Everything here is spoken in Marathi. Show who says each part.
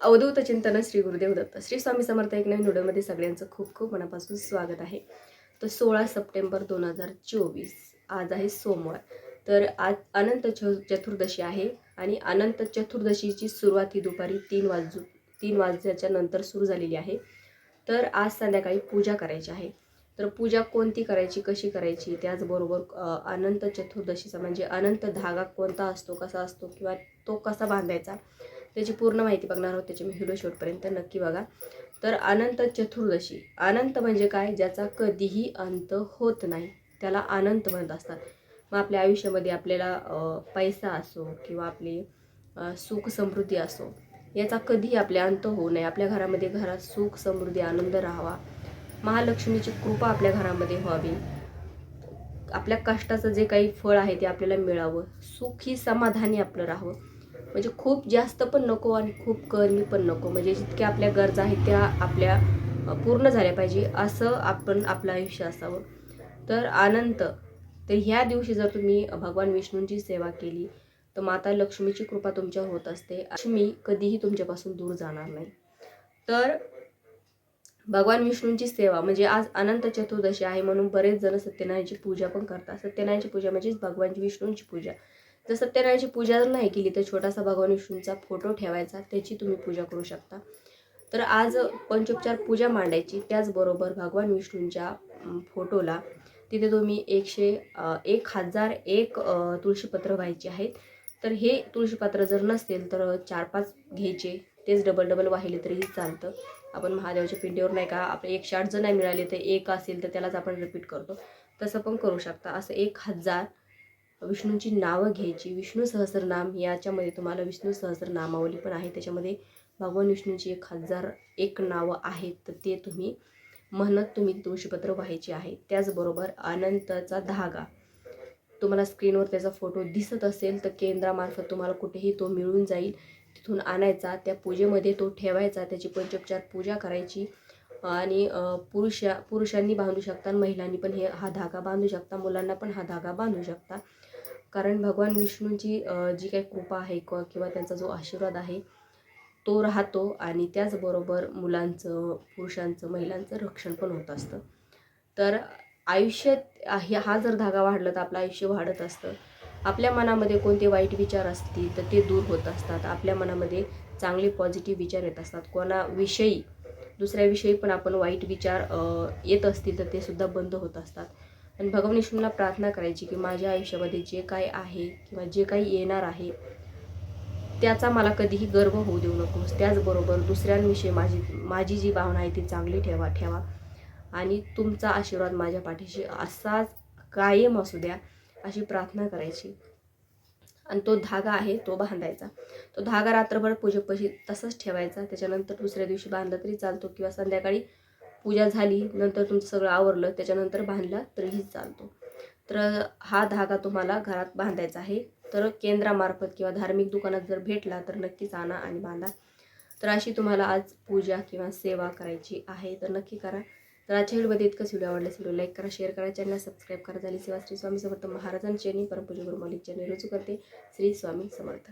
Speaker 1: अवधूत चिंतन श्री गुरुदेव दत्त. श्री स्वामी समर्थ एक नवीन व्हिडिओमध्ये सगळ्यांचं खूप खूप मनापासून स्वागत आहे. तर सोळा सप्टेंबर दोन हजार चोवीस आज आहे सोमवार. तर आज अनंत च चतुर्दशी आहे आणि अनंत चतुर्दशीची सुरुवात ही दुपारी तीन वाजू तीन वाजल्याच्या नंतर सुरू झालेली आहे. तर आज संध्याकाळी पूजा करायची आहे. तर पूजा कोणती करायची कशी करायची त्याचबरोबर अनंत चतुर्दशीचा म्हणजे अनंत धागा कोणता असतो कसा असतो किंवा तो कसा बांधायचा त्याची पूर्ण माहिती बघणार आहोत त्याची मी व्हिडिओ शेवटपर्यंत नक्की बघा. तर अनंत चतुर्दशी. अनंत म्हणजे काय? ज्याचा कधीही अंत होत नाही. त्याला अनंत म्हणत असतात. मग आपल्या आयुष्यामध्ये आपल्याला पैसा असो किंवा आपली सुख समृद्धी असो याचा कधीही आपल्या अंत होऊ नये. आपल्या घरामध्ये घरात सुख समृद्धी आनंद राहावा. महालक्ष्मीची कृपा आपल्या घरामध्ये व्हावी. आपल्या कष्टाचं जे काही फळ आहे ते आपल्याला मिळावं. सुखी समाधानी आपलं राहावं. म्हणजे खूप जास्त पण नको आणि खूप कमी पण नको. म्हणजे जितक्या आपल्या गरजा आहेत त्या आपल्या पूर्ण झाल्या पाहिजे असं आपण आपलं आयुष्य असावं. तर अनंत तर ह्या दिवशी जर तुम्ही भगवान विष्णूंची सेवा केली तर माता लक्ष्मीची कृपा तुमच्यावर होत असते. लक्ष्मी कधीही तुमच्यापासून दूर जाणार नाही. तर भगवान विष्णूंची सेवा म्हणजे आज अनंत चतुर्दशी आहे म्हणून बरेच जण सत्यनारायणची पूजा पण करतात. सत्यनारायणची पूजा म्हणजेच भगवान विष्णूंची पूजा. जर सत्यनारायणाची पूजा जर नाही केली तर छोटासा भगवान विष्णूंचा फोटो ठेवायचा त्याची तुम्ही पूजा करू शकता. तर आज पंचोपचार पूजा मांडायची त्याचबरोबर भगवान विष्णूंच्या फोटोला तिथे तुम्ही एकशे एक हजार एक तुळशीपत्र व्हायचे आहेत. तर हे तुळशीपत्र जर नसेल तर चार पाच घ्यायचे तेच डबल डबल वाहिले तरीही चालतं. आपण महादेवाच्या पिंडीवर नाही का आपले एकशे आठ जर नाही मिळाले तर एक असेल तर त्यालाच आपण रिपीट करतो. तसं पण करू शकता. असं एक हजार विष्णूंची नावं घ्यायची. विष्णू सहस्रनाम याच्यामध्ये तुम्हाला विष्णू सहस्रनामावली पण आहे. त्याच्यामध्ये भगवान विष्णूची एक हजार एक नावं आहेत. तर ते तुम्ही म्हणत तुम्ही तुळशीपत्र व्हायचे आहे. त्याचबरोबर अनंतचा धागा. तुम्हाला स्क्रीनवर त्याचा फोटो दिसत असेल तर केंद्रामार्फत तुम्हाला कुठेही तो मिळून जाईल. तिथून आणायचा त्या पूजेमध्ये तो ठेवायचा त्याची पंचोपचार पूजा करायची. आणि पुरुषा पुरुष पुरुषांनी बांधू शकता महिलांनी पण हे हा धागा बांधू शकता. मुलांना पण हा धागा बांधू शकता. कारण भगवान विष्णूंची जी काही कृपा आहे क- किंवा त्यांचा जो आशीर्वाद आहे तो राहतो आणि त्याचबरोबर मुलांचं पुरुषांचं महिलांचं रक्षण पण होत असतं. तर आयुष्यात हे- हा जर धागा वाढला तर आपलं आयुष्य वाढत असतं. आपल्या मनामध्ये कोणते वाईट विचार असतील तर ते दूर होत असतात. आपल्या मनामध्ये चांगले पॉझिटिव्ह विचार येत असतात. कोणाविषयी दुसऱ्याविषयी पण आपण वाईट विचार येत असतील तर ते सुद्धा बंद होत असतात. आणि भगवान प्रार्थना करायची की माझ्या आयुष्यामध्ये जे काय आहे किंवा जे काही येणार आहे त्याचा मला कधीही गर्व होऊ देऊ नकोस. त्याचबरोबर दुसऱ्यांविषयी माझी माझी जी भावना आहे ती चांगली ठेवा ठेवा. आणि तुमचा आशीर्वाद माझ्या पाठीशी असाच कायम असू द्या अशी प्रार्थना करायची. आणि तो धागा आहे तो बांधायचा. तो धागा रात्रभर पूजेपाशी तसंच ठेवायचा. त्याच्यानंतर दुसऱ्या दिवशी बांधला तरी चालतो किंवा संध्याकाळी पूजा झाली नंतर तुमचं सगळं आवरलं त्याच्यानंतर बांधला तरीही चालतो. तर हा धागा तुम्हाला घरात बांधायचा आहे. तर केंद्रामार्फत किंवा धार्मिक दुकानात जर भेटला तर नक्कीच आणा आणि बांधा. तर अशी तुम्हाला आज पूजा किंवा सेवा करायची आहे तर नक्की करा. तर आजच्या व्हिडिओमध्ये इतकंच. व्हिडिओ आवडल्यास व्हिडिओ लाईक करा शेअर करा चॅनल सबस्क्राईब करा. झाली सेवा श्री स्वामी समर्थ महाराजांची आणि परमपूज्य गुरु चॅनल रुजू करते श्री स्वामी समर्थ.